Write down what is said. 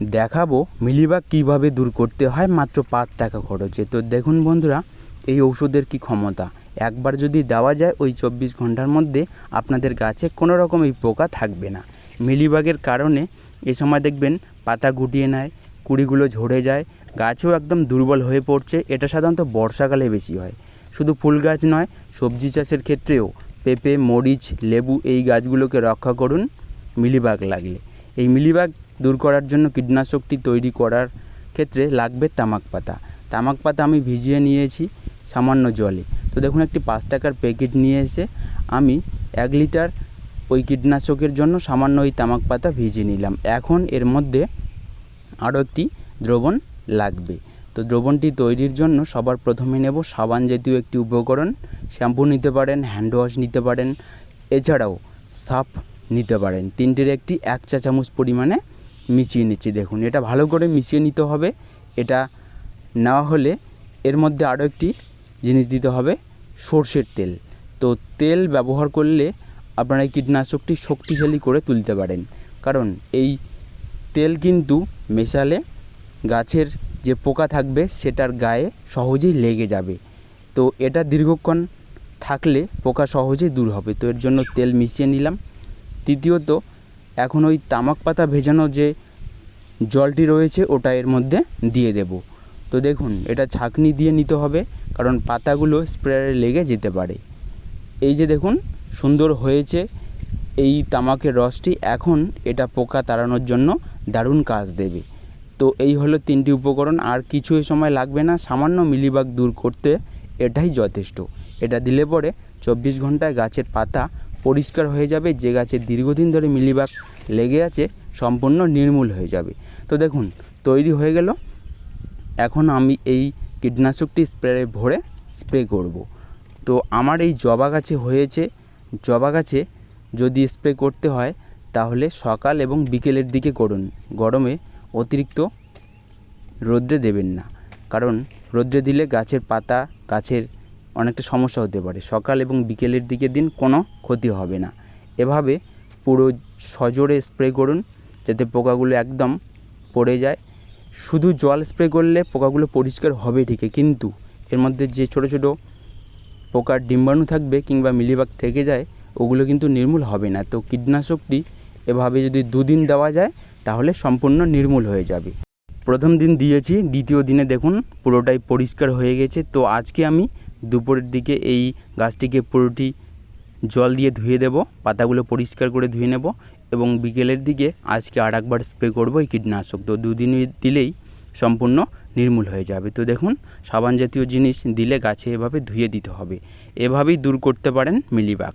দেখাবো মিলিবাগ কীভাবে দূর করতে হয় মাত্র পাঁচ টাকা খরচে। তো দেখুন বন্ধুরা, এই ওষুধের কি ক্ষমতা? একবার যদি দেওয়া যায় ওই চব্বিশ ঘণ্টার মধ্যে আপনাদের গাছে কোনো রকম এই পোকা থাকবে না। মিলিবাগের কারণে এ সময় দেখবেন পাতা গুটিয়ে নেয়, কুড়িগুলো ঝরে যায়, গাছও একদম দুর্বল হয়ে পড়ছে, এটা সাধারণত বর্ষাকালে বেশি হয়। শুধু ফুল গাছ নয়, সবজি চাষের ক্ষেত্রেও পেঁপে, মরিচ, লেবু এই গাছগুলোকে রক্ষা করুন মিলিবাগ লাগলে। এই মিলিবাগ দূর করার জন্য কীটনাশকটি তৈরি করার ক্ষেত্রে লাগবে তামাক পাতা। তামাক পাতা আমি ভিজিয়ে নিয়েছি সামান্য জলে। তো দেখুন, একটি পাঁচ টাকার প্যাকেট নিয়ে এসে আমি এক লিটার ওই কীটনাশকের জন্য সামান্য ওই তামাক পাতা ভিজিয়ে নিলাম। এখন এর মধ্যে আরও একটি দ্রবণ লাগবে। তো দ্রবণটি তৈরির জন্য সবার প্রথমে নেব সাবান জাতীয় একটি উপকরণ। শ্যাম্পু নিতে পারেন, হ্যান্ড ওয়াশ নিতে পারেন, এছাড়াও সাফ নিতে পারেন। তিনটির একটি এক চা চামচ পরিমাণে মিশিয়ে নিচ্ছি। দেখুন, এটা ভালো করে মিশিয়ে নিতে হবে। এটা নেওয়া হলে এর মধ্যে আরও একটি জিনিস দিতে হবে, সর্ষের তেল। তো তেল ব্যবহার করলে আপনারা কীটনাশকটি শক্তিশালী করে তুলতে পারেন। কারণ এই তেল কিন্তু মেশালে গাছের যে পোকা থাকবে, সেটার গায়ে সহজেই লেগে যাবে। তো এটা দীর্ঘক্ষণ থাকলে পোকা সহজেই দূর হবে। তো এর জন্য তেল মিশিয়ে নিলাম। তৃতীয়ত এখন ওই তামাক পাতা ভেজানো যে জলটি রয়েছে, ওটা এর মধ্যে দিয়ে দেব। তো দেখুন, এটা ছাঁকনি দিয়ে নিতে হবে, কারণ পাতাগুলো স্প্রেয়ারে লেগে যেতে পারে। এই যে দেখুন, সুন্দর হয়েছে এই তামাকের রসটি। এখন এটা পোকা তাড়ানোর জন্য দারুণ কাজ দেবে। তো এই হলো তিনটি উপকরণ, আর কিছু সময় লাগবে না, সামান্য মিলিবাগ দূর করতে এটাই যথেষ্ট। এটা দিলে পরে চব্বিশ ঘন্টায় গাছের পাতা পরিষ্কার হয়ে যাবে, যে গাছের দীর্ঘদিন ধরে মিলিবাগ লেগে আছে, সম্পূর্ণ নির্মূল হয়ে যাবে। তো দেখুন, তৈরি হয়ে গেল। এখন আমি এই কীটনাশকটি স্প্রে ভরে স্প্রে করব। তো আমার এই জবা গাছে হয়েছে। জবা গাছে যদি স্প্রে করতে হয়, তাহলে সকাল এবং বিকেলের দিকে করুন। গরমে অতিরিক্ত রোদ্রে দেবেন না। কারণ রোদ্রে দিলে গাছের পাতা, গাছের অনেকটা সমস্যা হতে পারে। সকাল এবং বিকেলের দিকে দিন কোনো ক্ষতি হবে না। এভাবে পুরো সজোরে স্প্রে করুন যাতে পোকাগুলো একদম পড়ে যায়। শুধু জল স্প্রে করলে পোকাগুলো পরিষ্কার হবে ঠিকই, কিন্তু এর মধ্যে যে ছোট ছোট পোকার ডিম্বাণু থাকবে কিংবা মিলিবাগ থেকে যায়, ওগুলো কিন্তু নির্মূল হবে না। তো কীটনাশকটি এভাবে যদি দুদিন দেওয়া যায়, তাহলে সম্পূর্ণ নির্মূল হয়ে যাবে। প্রথম দিন দিয়েছি, দ্বিতীয় দিনে দেখুন পুরোটাই পরিষ্কার হয়ে গেছে। তো আজকে আমি দুপুরের দিকে এই গাছটিকে পুরোটি জল দিয়ে ধুয়ে দেব, পাতাগুলো পরিষ্কার করে ধুয়ে নেব এবং বিকেলের দিকে আজকে আর একবার স্প্রে করব এই কীটনাশক। তো দুদিন দিলেই সম্পূর্ণ নির্মূল হয়ে যাবে। তো দেখুন, সাবান জাতীয় জিনিস দিলে গাছে এভাবে ধুয়ে দিতে হবে। এভাবেই দূর করতে পারেন মিলিবাগ